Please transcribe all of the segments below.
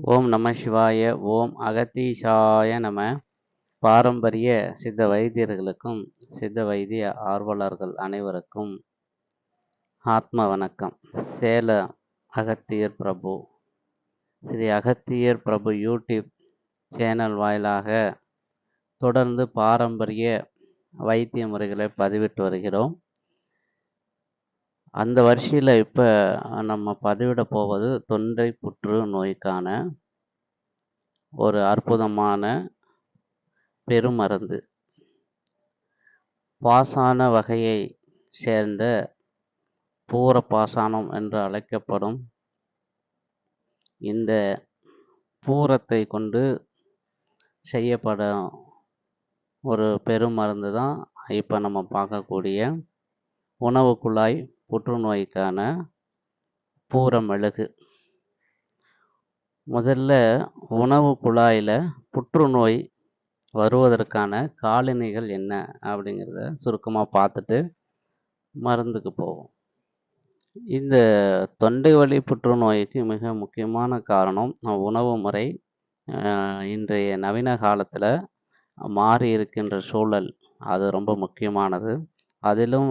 ஓம் நம சிவாய ஓம் அகத்தீஷாய நம. பாரம்பரிய சித்த வைத்தியர்களுக்கும் சித்த வைத்திய ஆர்வலர்கள் அனைவருக்கும் ஆத்ம வணக்கம். சேல அகத்தியர் பிரபு. ஸ்ரீ அகத்தியர் பிரபு யூடியூப் சேனல் வாயிலாக தொடர்ந்து பாரம்பரிய வைத்திய முறைகளை பதிவிட்டு வருகிறோம். அந்த வரிசையில் இப்போ நம்ம பதிவிட போவது தொண்டை புற்று நோய்க்கான ஒரு அற்புதமான பெருமருந்து. பாசான வகையை சேர்ந்த பூர பாசானம் என்று அழைக்கப்படும் இந்த பூரத்தை கொண்டு செய்யப்படும் ஒரு பெருமருந்து தான் இப்போ நம்ம பார்க்கக்கூடிய உணவு குழாய் புற்றுநோய்க்கான பூர மெழுகு முதல்ல உணவு குழாயில் புற்றுநோய் வருவதற்கான காலணிகள் என்ன அப்படிங்கிறத சுருக்கமாக பார்த்துட்டு மருந்துக்கு போவோம். இந்த தொண்டை வலி புற்றுநோய்க்கு மிக முக்கியமான காரணம் உணவு முறை இன்றைய நவீன காலத்தில் மாறி இருக்கின்ற சூழல். அது ரொம்ப முக்கியமானது. அதிலும்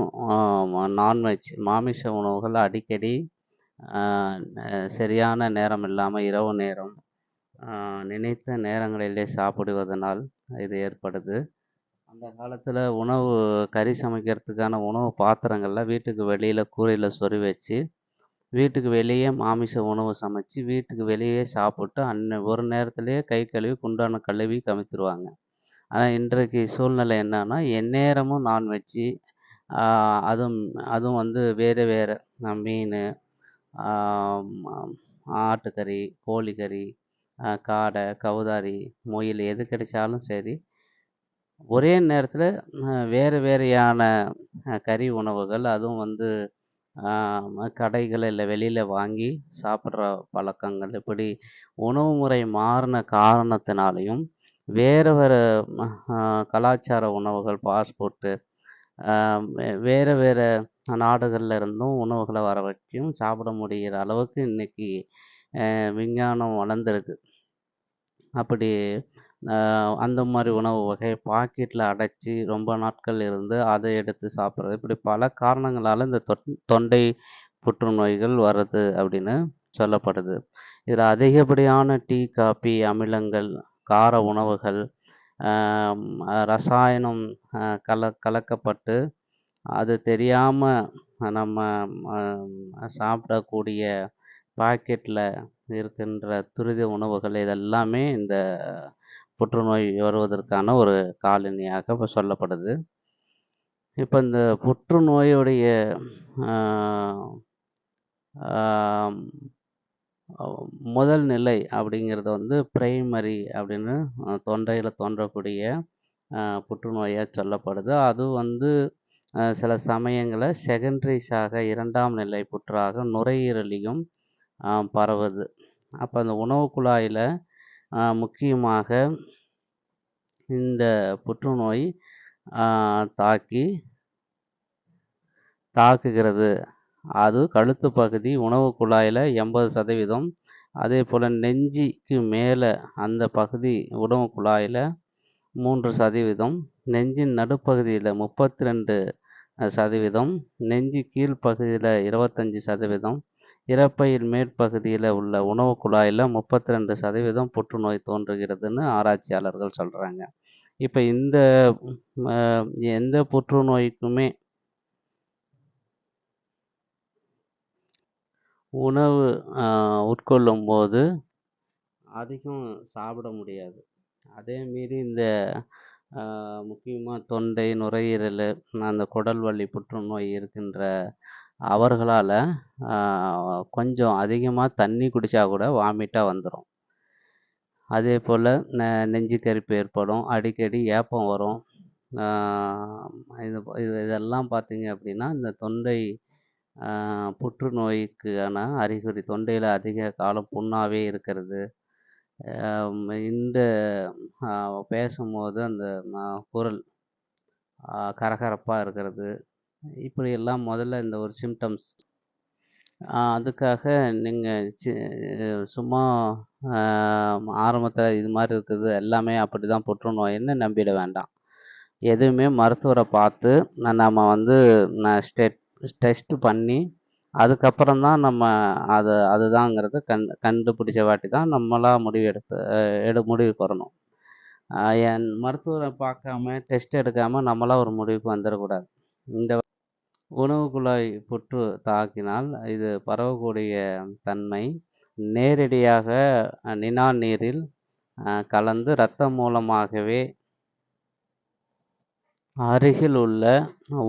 நான்வெஜ் மாமிச உணவுகள் அடிக்கடி சரியான நேரம் இல்லாமல் இரவு நேரம் நினைத்த நேரங்களிலே சாப்பிடுவதனால் இது ஏற்படுது. அந்த காலத்தில் உணவு கறி சமைக்கிறதுக்கான உணவு பாத்திரங்களில் வீட்டுக்கு வெளியில் கூரையில் சொறி வச்சு வீட்டுக்கு வெளியே மாமிச உணவு சமைச்சு வீட்டுக்கு வெளியே சாப்பிட்டு அன்ன ஒரு நேரத்துலேயே கை கழுவி குண்டான கழுவி கமித்துருவாங்க ஆனால் இன்றைக்கு சூழ்நிலை என்னன்னா எந்நேரமும் நான்வெஜ்ஜு அதுவும் அதுவும் வந்து வேறு வேறு. மீன் ஆட்டுக்கறி கோழிக்கறி காடை கவுதாரி முயல் எது கிடைச்சாலும் சரி ஒரே நேரத்தில் வேறு வேறையான கறி உணவுகள் அதுவும் வந்து கடைகளில் இல்லை வெளியில் வாங்கி சாப்பிட்ற பழக்கங்கள். இப்படி உணவு முறை மாறின காரணத்தினாலையும் வேறு வேறு கலாச்சார உணவுகள் பாஸ்போர்ட்டு வேறு வேறு நாடுகளில் இருந்தும் உணவுகளை வர வச்சும் சாப்பிட முடிகிற அளவுக்கு இன்றைக்கி விஞ்ஞானம் வளர்ந்துருக்கு. அப்படி அந்த மாதிரி உணவு வகை பாக்கெட்டில் அடைச்சி ரொம்ப நாட்கள் இருந்து அதை எடுத்து சாப்பிட்றது. இப்படி பல காரணங்களால் இந்த தொண்டை புற்றுநோய்கள் வருது அப்படின்னு சொல்லப்படுது. இதில் அதிகப்படியான டீ காபி அமிலங்கள் கார உணவுகள் ரசாயனம் கல கலக்கப்பட்டு அது தெரியாமல் நம்ம சாப்பிடக்கூடிய பாக்கெட்டில் இருக்கின்ற துரித உணவுகள் இதெல்லாமே இந்த புற்றுநோய் வருவதற்கான ஒரு காலனியாக இப்போ சொல்லப்படுது. இப்போ இந்த புற்றுநோயுடைய முதல் நிலை அப்படிங்கிறது வந்து பிரைமரி அப்படின்னு தொண்டையில் தோன்றக்கூடிய புற்றுநோயாக சொல்லப்படுது. அது வந்து சில சமயங்களில் செகண்ட்ரிஸாக இரண்டாம் நிலை புற்றாக நுரையீரலையும் பரவுது. அப்போ அந்த உணவு குழாயில் முக்கியமாக இந்த புற்றுநோய் தாக்கி தாக்குகிறது. அது கழுத்து பகுதி உணவு குழாயில் எண்பது சதவீதம். அதே போல் நெஞ்சிக்கு மேலே அந்த பகுதி உணவு குழாயில் மூன்று சதவீதம். நெஞ்சின் நடுப்பகுதியில் முப்பத்தி ரெண்டு சதவீதம். நெஞ்சு கீழ்ப்பகுதியில் இருபத்தஞ்சி சதவீதம். இறப்பையின் மேற்பகுதியில் உள்ள உணவு குழாயில் முப்பத்தி ரெண்டு சதவீதம் புற்றுநோய் தோன்றுகிறதுன்னு ஆராய்ச்சியாளர்கள் சொல்கிறாங்க இப்போ இந்த எந்த புற்றுநோய்க்குமே உணவு உட்கொள்ளும் போது அதிகம் சாப்பிட முடியாது. அதே மீறி இந்த முக்கியமாக தொண்டை நுரையீரல் அந்த குடல் வலி புற்றுநோய் இருக்கின்ற அவர்களால் கொஞ்சம் அதிகமாக தண்ணி குடித்தா கூட வாமிட்டாக வந்துடும் அதே போல் நெ நெஞ்சு கரிப்பு ஏற்படும் அடிக்கடி ஏப்பம் வரும். இது இது இதெல்லாம் பார்த்தீங்க அப்படின்னா இந்த தொண்டை புற்றுநோய்க்கான அறிகுறி தொண்டையில் அதிக காலம் புண்ணாகவே இருக்கிறது. இந்த பேசும்போது அந்த குரல் கரகரப்பாக இருக்கிறது. இப்படியெல்லாம் முதல்ல இந்த ஒரு சிம்டம்ஸ் அதுக்காக நீங்கள் சி சும்மா ஆரம்பத்தில் இது மாதிரி இருக்குது எல்லாமே அப்படி தான் புற்றுநோயின்னு நம்பிட வேண்டாம். எதுவுமே மருத்துவரை பார்த்து நம்ம வந்து ஸ்டெட் டெஸ்ட்டு பண்ணி அதுக்கப்புறம் தான் நம்ம அதை அதுதாங்கிறத கண் கண்டுபிடிச்ச வாட்டி தான் நம்மளாக முடிவு எடுத்து எடு முடிவுக்கு வரணும். என் மருத்துவரை பார்க்காம டெஸ்ட் எடுக்காமல் நம்மளாக ஒரு முடிவுக்கு வந்துடக்கூடாது. இந்த உணவு குழாய் புற்று தாக்கினால் இது பரவக்கூடிய தன்மை நேரடியாக நினா நீரில் கலந்து இரத்தம் மூலமாகவே அருகில் உள்ள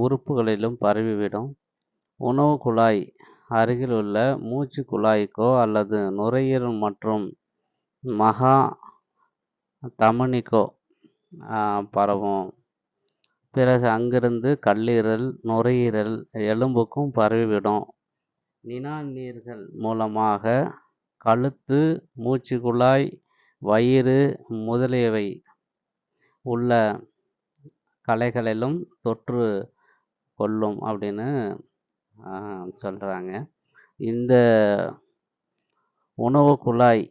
உறுப்புகளிலும் பரவிவிடும். உணவு குழாய் அருகில் உள்ள மூச்சு குழாய்க்கோ அல்லது நுரையீரல் மற்றும் மகா தமனிக்கோ பரவும். பிறகு அங்கிருந்து கல்லீரல் நுரையீரல் எலும்புக்கும் பரவிவிடும். நினா நீர்கள் மூலமாக கழுத்து மூச்சுக்குழாய் வயிறு முதலியவை உள்ள கலைகளிலும் தொற்று கொள்ளும் அப்படின்னு சொல்கிறாங்க இந்த உணவு குழாய்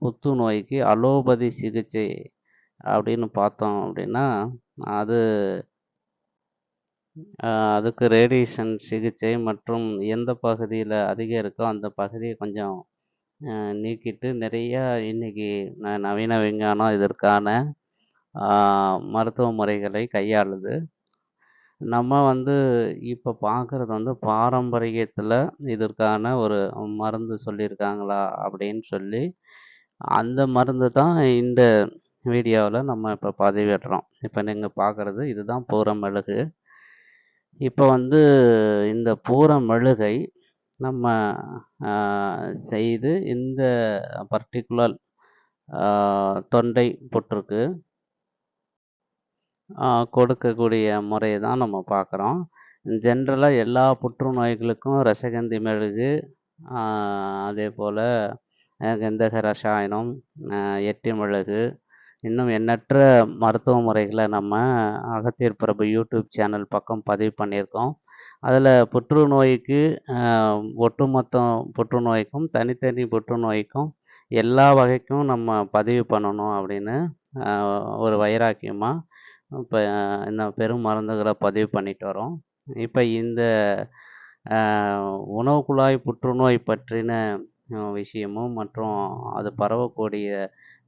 புத்துநோய்க்கு அலோபதி சிகிச்சை அப்படின்னு பார்த்தோம் அப்படின்னா அது அதுக்கு ரேடியேஷன் சிகிச்சை மற்றும் எந்த பகுதியில் அதிகம் இருக்கோ அந்த பகுதியை கொஞ்சம் நீக்கிட்டு நிறையா இன்றைக்கி ந நவீன விஞ்ஞானம் இதற்கான மருத்துவ முறைகளை கையாளுது. நம்ம வந்து இப்போ பார்க்குறது வந்து பாரம்பரியத்தில் இதற்கான ஒரு மருந்து சொல்லியிருக்காங்களா அப்படின்னு சொல்லி அந்த மருந்து தான் இந்த வீடியோவில் நம்ம இப்போ பதிவிடுறோம். இப்போ நீங்கள் பார்க்குறது இதுதான் பூர மெழுகு. இப்போ வந்து இந்த பூர மெழுகை நம்ம செய்து இந்த பர்டிகுலர் தொண்டை புற்றுக்கு கொடுக்கக்கூடிய முறையை தான் நம்ம பார்க்குறோம். ஜென்ரலாக எல்லா புற்றுநோய்களுக்கும் ரசகந்தி மெழுகு அதே போல் கந்தக ரசாயனம் எட்டி மிளகு இன்னும் எண்ணற்ற மருத்துவ முறைகளை நம்ம அகத்தியர் பிரபு யூடியூப் சேனல் பக்கம் பதிவு பண்ணியிருக்கோம். அதில் புற்றுநோய்க்கு ஒட்டுமொத்த புற்றுநோய்க்கும் தனித்தனி புற்றுநோய்க்கும் எல்லா வகைக்கும் நம்ம பதிவு பண்ணணும் அப்படின்னு ஒரு வைராக்கியமாக இப்போ என்ன பெரும் மருந்துகளை பதிவு பண்ணிட்டு வரோம் இப்போ இந்த உணவு குழாய் புற்றுநோய் பற்றின விஷயமும் மற்றும் அது பரவக்கூடிய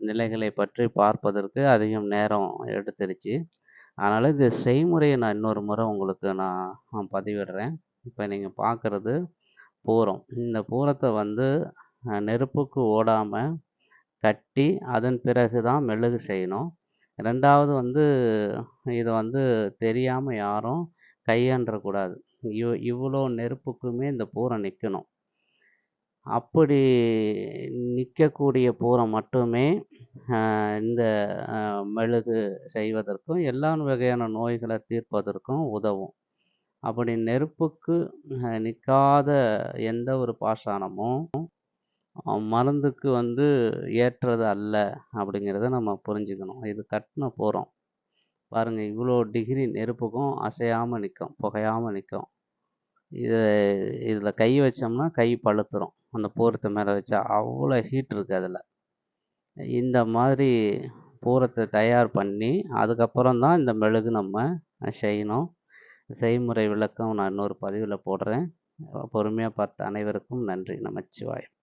நிலைகளை பற்றி பார்ப்பதற்கு அதிகம் நேரம் எடுத்துருச்சு. அதனால் இந்த செய்முறையை நான் இன்னொரு முறை உங்களுக்கு நான் பதிவிடுறேன். இப்போ நீங்கள் பார்க்குறது பூரம். இந்த பூரத்தை வந்து நெருப்புக்கு ஓடாமல் கட்டி அதன் பிறகு தான் மெழுகு செய்யணும். ரெண்டாவது வந்து இதை வந்து தெரியாமல் யாரும் கையாண்டக்கூடாது இவ் இவ்வளோ நெருப்புக்குமே இந்த பூரை நிற்கணும் அப்படி நிற்கக்கூடிய பூரை மட்டுமே இந்த மெழுகு செய்வதற்கும் எல்லா வகையான நோய்களை தீர்ப்பதற்கும் உதவும். அப்படி நெருப்புக்கு நிற்காத எந்த ஒரு பாஷாணமும் மருந்துக்கு வந்து ஏற்றது அல்ல அப்படிங்கிறத நம்ம புரிஞ்சுக்கணும். இது கட்டின போகிறோம் பாருங்கள் இவ்வளோ டிகிரி நெருப்புக்கும் அசையாமல் நிற்கும் புகையாமல் நிற்கும் இது இதில் கை வச்சோம்னா கை பழுத்துரும். அந்த பூரத்தை மேலே வச்சா அவ்வளோ ஹீட் இருக்குது அதில். இந்த மாதிரி பூரத்தை தயார் பண்ணி அதுக்கப்புறம் தான் இந்த மெழுகு நம்ம செய்யணும். செய்முறை விளக்கம் நான் இன்னொரு பதிவில் போடுறேன். பொறுமையாக பார்த்த அனைவருக்கும் நன்றி. நமச்சிவாயம்.